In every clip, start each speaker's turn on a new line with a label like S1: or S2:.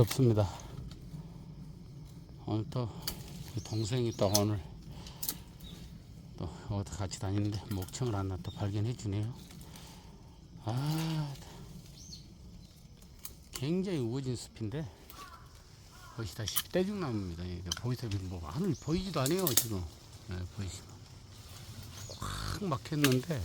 S1: 덥습니다. 오늘 또 동생이 또 오늘 또 어디 같이 다니는데 목청을 하나 또 발견해 주네요. 아, 굉장히 우거진 숲인데 보시다시피 떼죽나무입니다. 이게 보이세요? 뭐 하늘 보이지도 않아요 지금. 네, 보이시면 확 막혔는데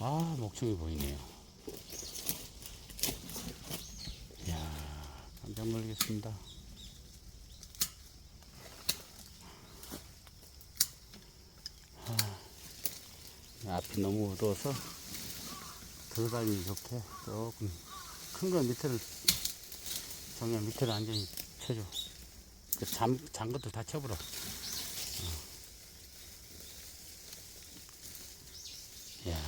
S1: 아 목청이 보이네요. 놀라겠습니다. 아, 앞이 너무 어두워서 들어다니기 좋게 조금 큰 거 밑에를 정말 밑에를 완전히 쳐줘. 그 잠, 잔 것도 다 쳐버려. 어. 야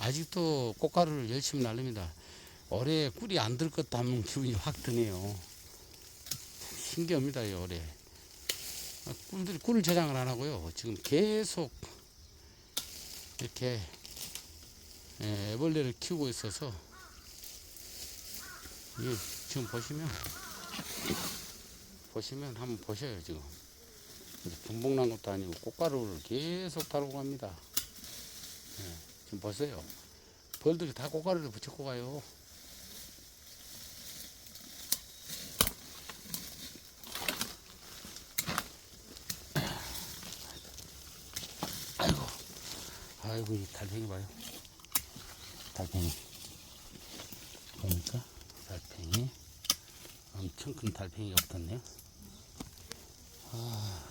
S1: 아직도 꽃가루를 열심히 날립니다. 올해 꿀이 안 들 것도 하면 기분이 확 드네요. 참 신기합니다, 이 올해. 아, 꿀들이 꿀 저장을 안 하고요. 지금 계속 이렇게 예, 애벌레를 키우고 있어서 이게 지금 보시면 보시면 한번 보셔요 지금 이제 분봉 난 것도 아니고 꽃가루를 계속 달고 갑니다. 예, 지금 보세요. 벌들이 다 꽃가루를 붙였고 가요. 아이고 이 달팽이 봐요. 달팽이 보니까 달팽이 엄청 큰 달팽이가 붙었네요. 아.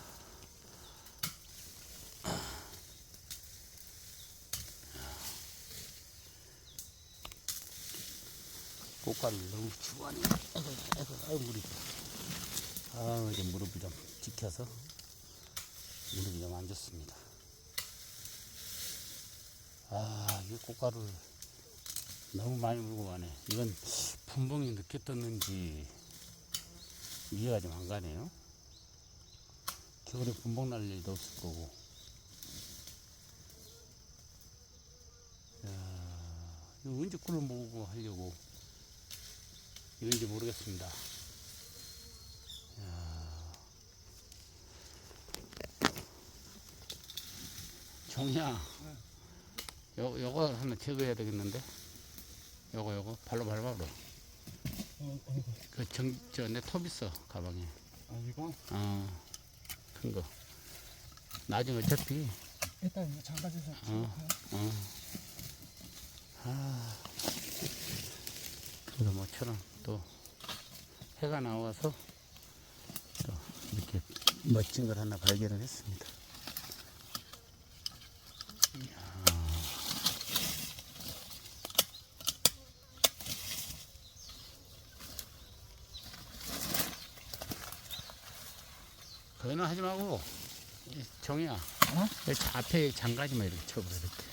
S1: 꽃가루를 너무 주하네. 아이고, 아이고, 아이고, 무릎. 아, 이제 무릎을 좀 지켜서 무릎이 좀 안 좋습니다. 아, 이 꽃가루를 너무 많이 물고 가네. 이건 분봉이 늦게 떴는지 이해가 좀 안 가네요. 겨울에 분봉 날 일도 없을 거고. 야, 이거 언제 꿀을 먹고 하려고 이런지 모르겠습니다. 야. 정이야. 요, 요거 하나 제거해야 되겠는데? 요거, 요거, 발로 밟아봐.
S2: 어,
S1: 그 정, 저, 내톱 있어, 가방에.
S2: 아, 이거?
S1: 어, 큰 거. 나중에 어차피,
S2: 일단 이거 장가지에서
S1: 어. 어. 아. 그래서 모처럼 또 해가 나와서 또 이렇게 멋진 걸 하나 발견을 했습니다. 그거는 하지 말고, 이 정이야.
S2: 어?
S1: 여기 앞에 장가지만 이렇게 쳐버려, 이렇게.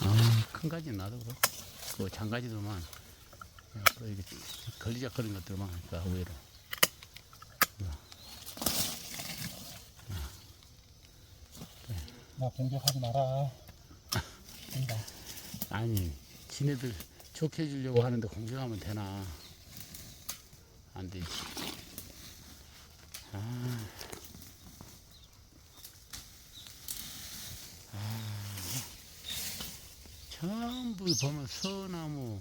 S1: 아, 큰 가지 놔두고. 그 장가지도만, 그 이게 걸리적거리는 것들만 하니까, 의외로.
S2: 나 공격하지 마라. 된다.
S1: 아니, 지네들 좋게 해주려고 하는데 공격하면 되나. 안 되지. 아. 아. 전부 보면 서나무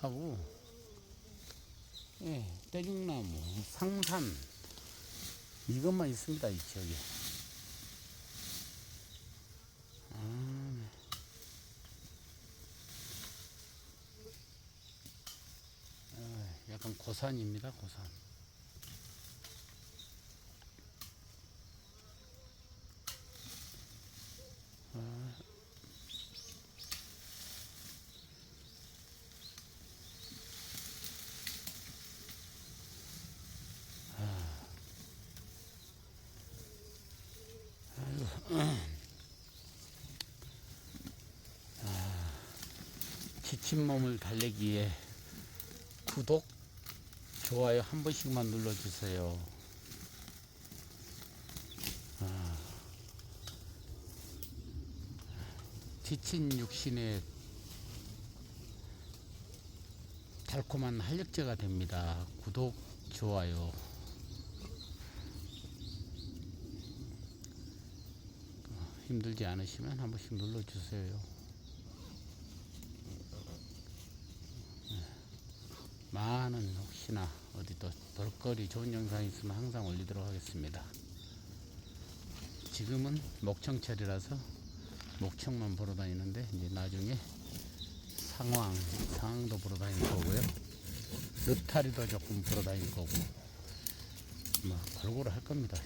S1: 하고, 예, 떼죽나무, 상산, 이것만 있습니다, 이 지역에. 아, 아, 약간 고산입니다, 고산. 지친 몸을 달래기 위해 구독, 좋아요 한 번씩만 눌러주세요. 아, 지친 육신에 달콤한 활력제가 됩니다. 구독, 좋아요. 힘들지 않으시면 한 번씩 눌러주세요. 많은 혹시나 어디 또 볼거리 좋은 영상 있으면 항상 올리도록 하겠습니다. 지금은 목청철이라서 목청만 보러 다니는데 이제 나중에 상황, 상황도 보러 다닐 거고요. 느타리도 조금 보러 다닐 거고, 뭐 골고루 할 겁니다.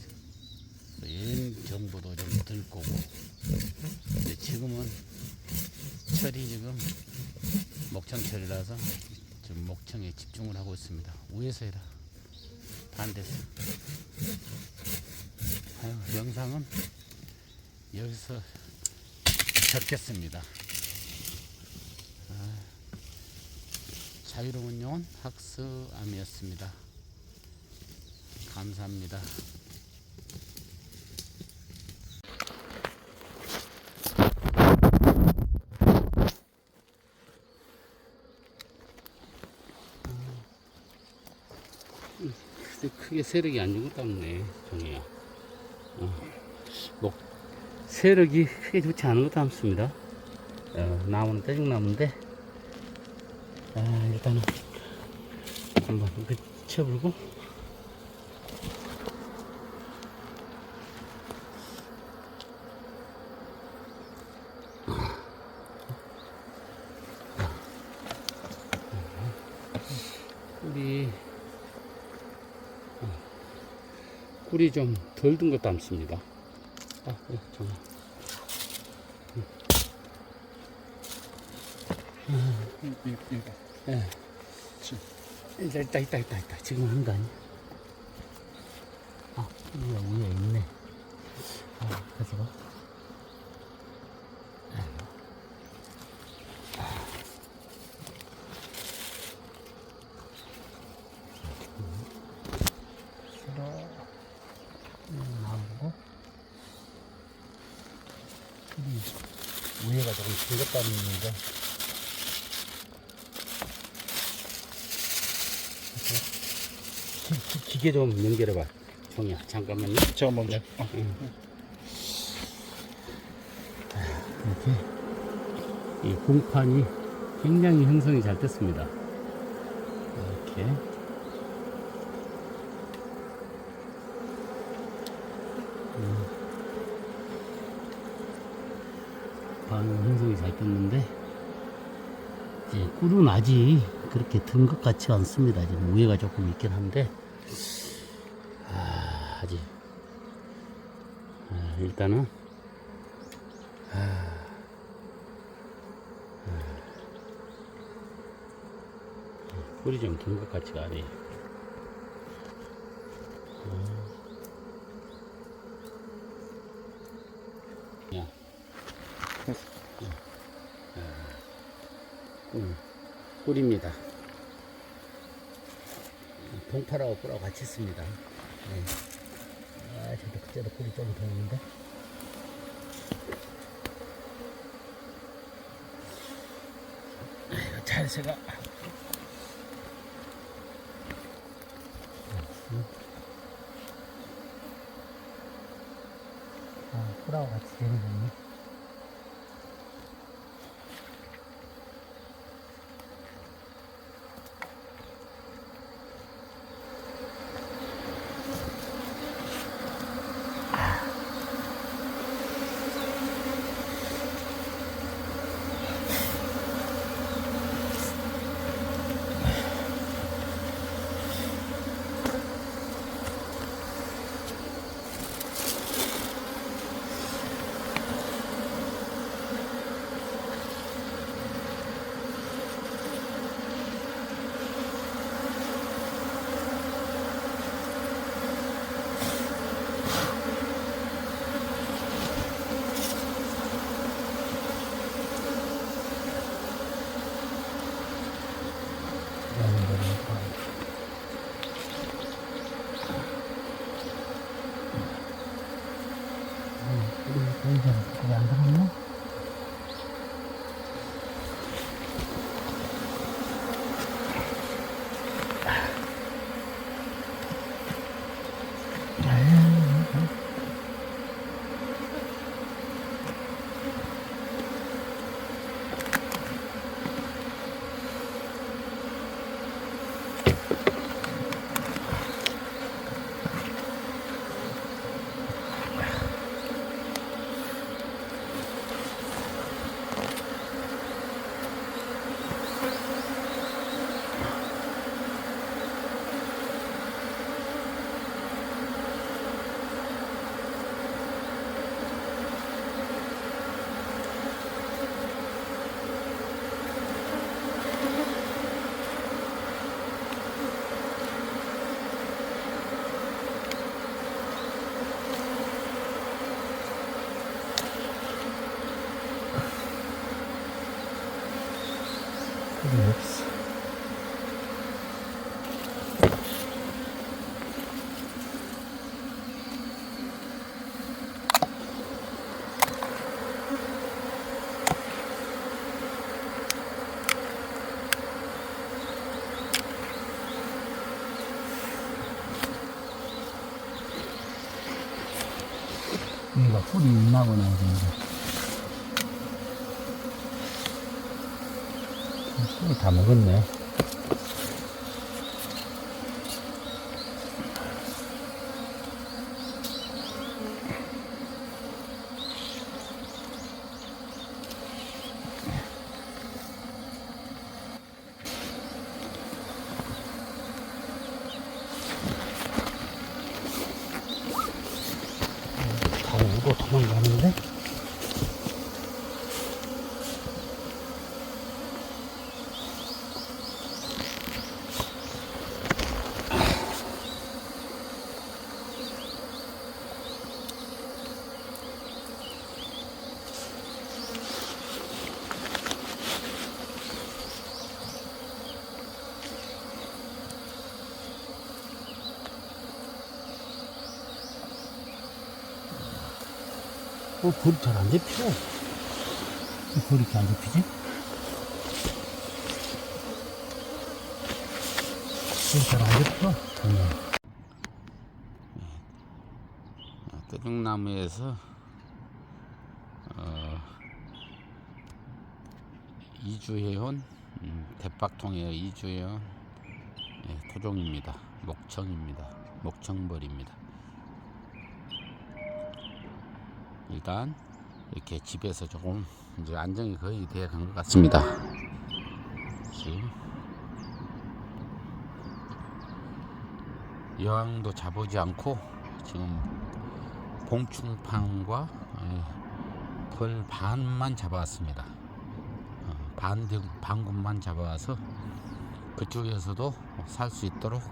S1: 여행 정보도 좀 들 거고. 지금은 철이 지금 목청철이라서 지금 목청에 집중을 하고 있습니다. 위에서 해라. 반대서. 아유, 영상은 여기서 적겠습니다. 자유로운 영혼 학습암이었습니다. 감사합니다. 크게 세력이 안준 것도 없네, 종이야. 어. 목, 세력이 크게 좋지 않은 것도 없습니다. 어, 나무는 떼죽나무인데, 아, 일단은 한번 이렇게 쳐불고 꿀이 어, 꿀이 좀 덜 든 것도 않습니다. 아, 예,
S2: 이, 이거.
S1: 예.
S2: 치.
S1: 있다, 있다, 있다, 있다, 있다. 지금 한거 아니야? 아, 위에, 위에 있네. 아, 가져가. 아이고. 서로, 음, 나무고. 이 위에가 조금 길었다는 얘기가. 기, 기계 좀 연결해봐. 종이야, 잠깐만요.
S2: 제가 먼저. 어.
S1: 이렇게 이 공판이 굉장히 형성이 잘 됐습니다. 이렇게 방 형성이 잘 됐는데 이제 꿀은 아직 그렇게 든 것 같지 않습니다. 지금 위에가 조금 있긴 한데 아, 아직 아, 일단은 꿀이 좀든것 같지가 않아요. 꿀, 꿀입니다. 동파라고 꿀하고 같이 씁니다. 네. 그때도 꿀이 좀더 있는데. 아이고, 잘새가. 아, 꿀하고 같이 되는 거네.
S2: 얘가 뿌리 있나 보네, 이제. 뿌리 다 먹었네. 다 울고 도망가는데? 어, 불이 잘 안 잡혀. 왜 이렇게 안 잡히지? 불이 잘 안 잡혀. 음.
S1: 뜨릉나무에서 어, 이주해온 음, 대박통에 이주해온 예, 토종입니다. 목청입니다. 목청벌입니다. 일단 이렇게 집에서 조금 이제 안정이 거의 되어 간 것 같습니다. 지금 여왕도 잡아오지 않고 지금 봉충팡과 예, 벌 반만 잡아왔습니다. 어, 반 반군만 잡아와서 그쪽에서도 살 수 있도록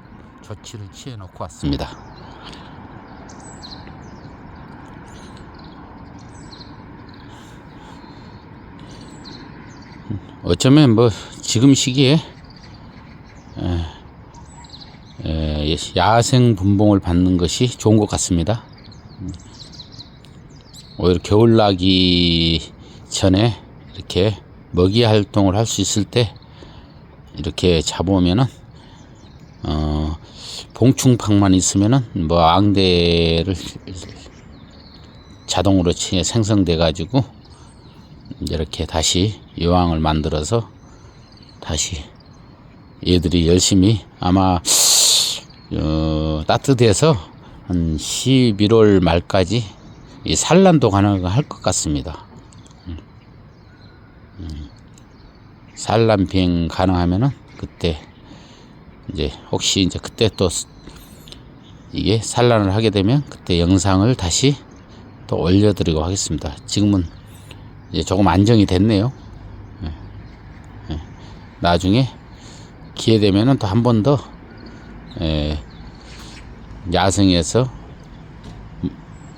S1: 조치를 취해 놓고 왔습니다. 어쩌면 뭐 지금 시기에 야생 분봉을 받는 것이 좋은 것 같습니다. 오히려 겨울 나기 전에 이렇게 먹이 활동을 할 수 있을 때 이렇게 잡아오면은 어 봉충팡만 있으면은 뭐 앙대를 자동으로 치- 생성돼 가지고 이렇게 다시 여왕을 만들어서 다시 얘들이 열심히 아마 어, 따뜻해서 한 11월 말까지 이 산란도 가능할 것 같습니다. 음. 음. 산란 비행 가능하면은 그때 이제 혹시 이제 그때 또 스- 이게 산란을 하게 되면 그때 영상을 다시 또 올려드리고 하겠습니다. 지금은 이제 조금 안정이 됐네요. 예. 예. 나중에 기회 되면은 또 한 번 더 예, 야생에서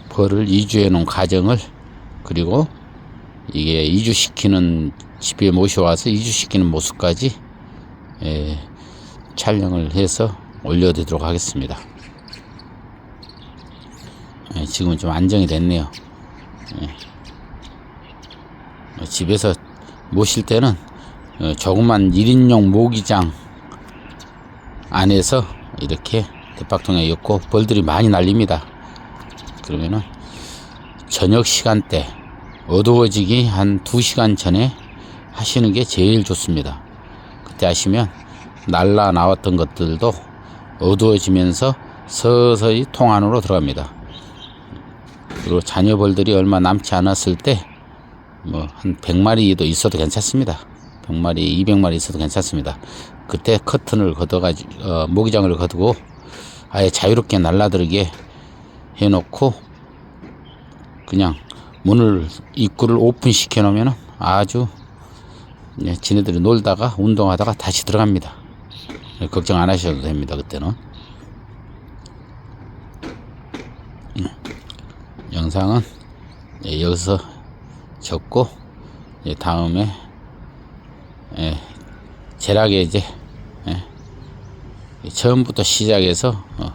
S1: 벌을 이주해 놓은 과정을 그리고 이게 이주시키는 집에 모셔와서 이주시키는 모습까지 예, 촬영을 해서 올려드리도록 하겠습니다. 예, 지금은 좀 안정이 됐네요. 예. 집에서 모실 때는 어, 조그만 1인용 모기장 안에서 이렇게 대박통에 엮고 벌들이 많이 날립니다. 그러면은 저녁 시간대 어두워지기 한 2시간 전에 하시는 게 제일 좋습니다. 그때 하시면 날라 나왔던 것들도 어두워지면서 서서히 통 안으로 들어갑니다. 그리고 자녀벌들이 얼마 남지 않았을 때 뭐 한 100마리도 있어도 괜찮습니다. 100마리, 200마리 있어도 괜찮습니다. 그때 커튼을 걷어가지고 어, 모기장을 걷고 아예 자유롭게 날라들게 해놓고 그냥 문을 입구를 오픈 시켜 놓으면 아주 예, 지네들이 놀다가 운동하다가 다시 들어갑니다. 예, 걱정 안 하셔도 됩니다. 그때는 음, 영상은 예, 여기서 접고 예, 다음에 예, 제락에 이제 예, 처음부터 시작해서 어,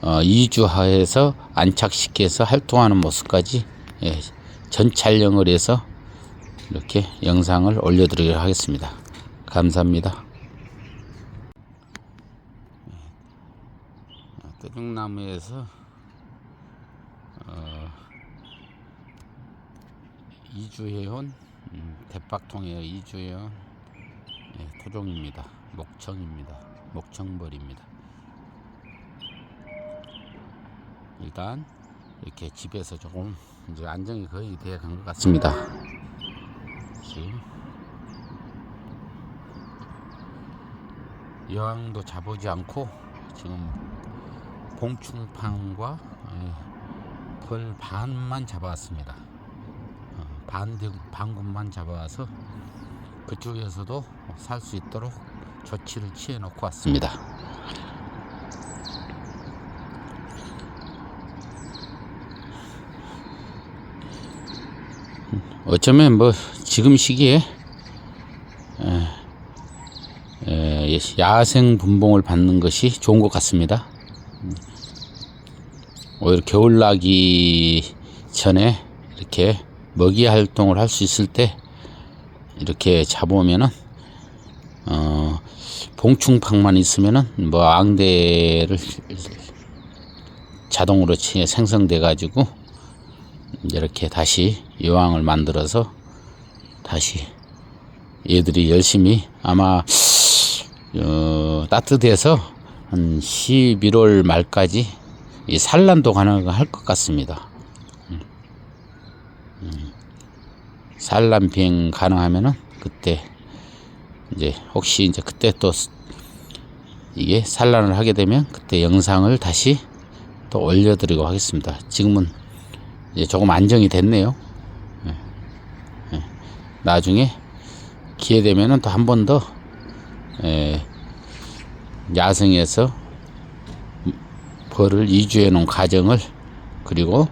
S1: 어, 2주하에서 안착시켜서 활동하는 모습까지 예, 전 촬영을 해서 이렇게 영상을 올려드리도록 하겠습니다. 감사합니다. 뜨릉나무에서 어, 이주해온 음, 대박통에 이주해온 예, 토종입니다. 목청입니다. 목청벌입니다. 일단 이렇게 집에서 조금 이제 안정이 거의 되어 간 것 같습니다. 지금 여왕도 잡아오지 않고 지금 봉충팡과 예, 벌 반만 잡아왔습니다. 어, 반 반군만 잡아와서 그쪽에서도 살 수 있도록 조치를 취해 놓고 왔습니다. 어쩌면 뭐 지금 시기에 야생 분봉을 받는 것이 좋은 것 같습니다. 오히려 겨울 나기 전에 이렇게 먹이 활동을 할 수 있을 때 이렇게 잡으면은 어 봉충팡만 있으면은 뭐 앙대를 자동으로 치- 생성돼 가지고 이렇게 다시 여왕을 만들어서 다시 얘들이 열심히 아마 어, 따뜻해서 한 11월 말까지 이 산란도 가능할 것 같습니다. 음. 음. 산란 비행 가능하면은 그때 이제 혹시 이제 그때 또 이게 산란을 하게 되면 그때 영상을 다시 또 올려드리고 하겠습니다. 지금은 이제 조금 안정이 됐네요. 예. 예. 나중에 기회 되면은 또 한 번 더 예, 야생에서 벌을 이주해 놓은 가정을 그리고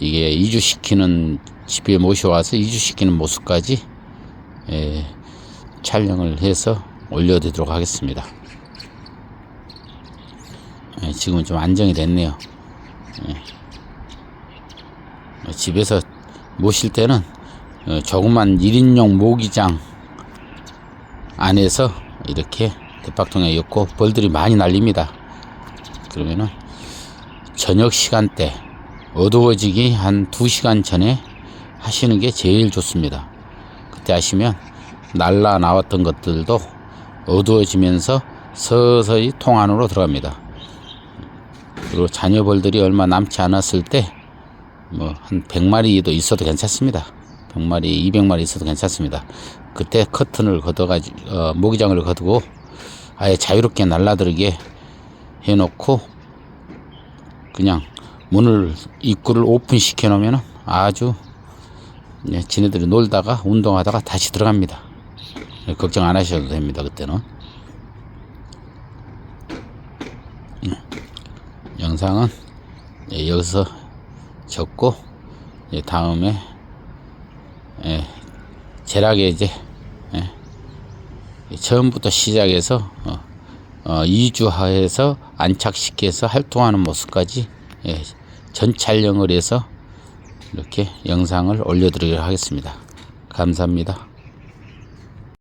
S1: 이게 이주시키는 집에 모셔와서 이주시키는 모습까지 예, 촬영을 해서 올려드리도록 하겠습니다. 예, 지금은 좀 안정이 됐네요. 예. 집에서 모실 때는 어, 조그만 1인용 모기장 안에서 이렇게 대박통에 엮고 벌들이 많이 날립니다. 그러면은 저녁 시간대 어두워지기 한 2시간 전에 하시는 게 제일 좋습니다. 그때 하시면 날라 나왔던 것들도 어두워지면서 서서히 통 안으로 들어갑니다. 그리고 자녀벌들이 얼마 남지 않았을 때 뭐 한 100마리도 있어도 괜찮습니다. 100마리, 200마리 있어도 괜찮습니다. 그때 커튼을 걷어가지고 어, 모기장을 걷고 아예 자유롭게 날라들게 해놓고 그냥 문을 입구를 오픈 시켜 놓으면 아주 예, 지네들이 놀다가 운동하다가 다시 들어갑니다. 예, 걱정 안 하셔도 됩니다. 그때는 예, 영상은 예, 여기서 접고 예, 다음에 예, 제락에 이제 예, 처음부터 시작해서 어, 어, 2주하에서 안착시켜서 활동하는 모습까지 예, 전 촬영을 해서 이렇게 영상을 올려드리도록 하겠습니다. 감사합니다.